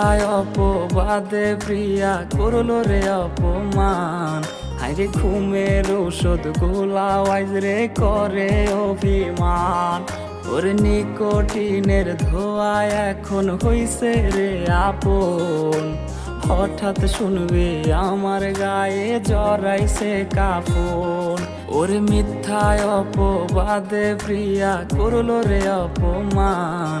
মিথ্যায় অপবাদে প্রিয়া করল রে অপমান। হাইরে ঘুমের ঔষধ গোলা ওয়াইজ রে করে অভিমান। ওরে নিকোটিনের ধোয়া এখন হইছে রে আপন। হঠাৎ শুনবে আমার গায়ে জড়াইছে কাফন। ওরে মিথ্যায় অপবাদে প্রিয়া করল রে অপমান।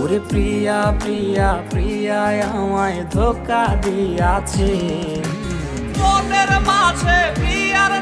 ওরে প্রিয়া প্রিয়া প্রিয়া আমায় ধোকা দিয়াছে। মনের মাঝে প্রিয়ার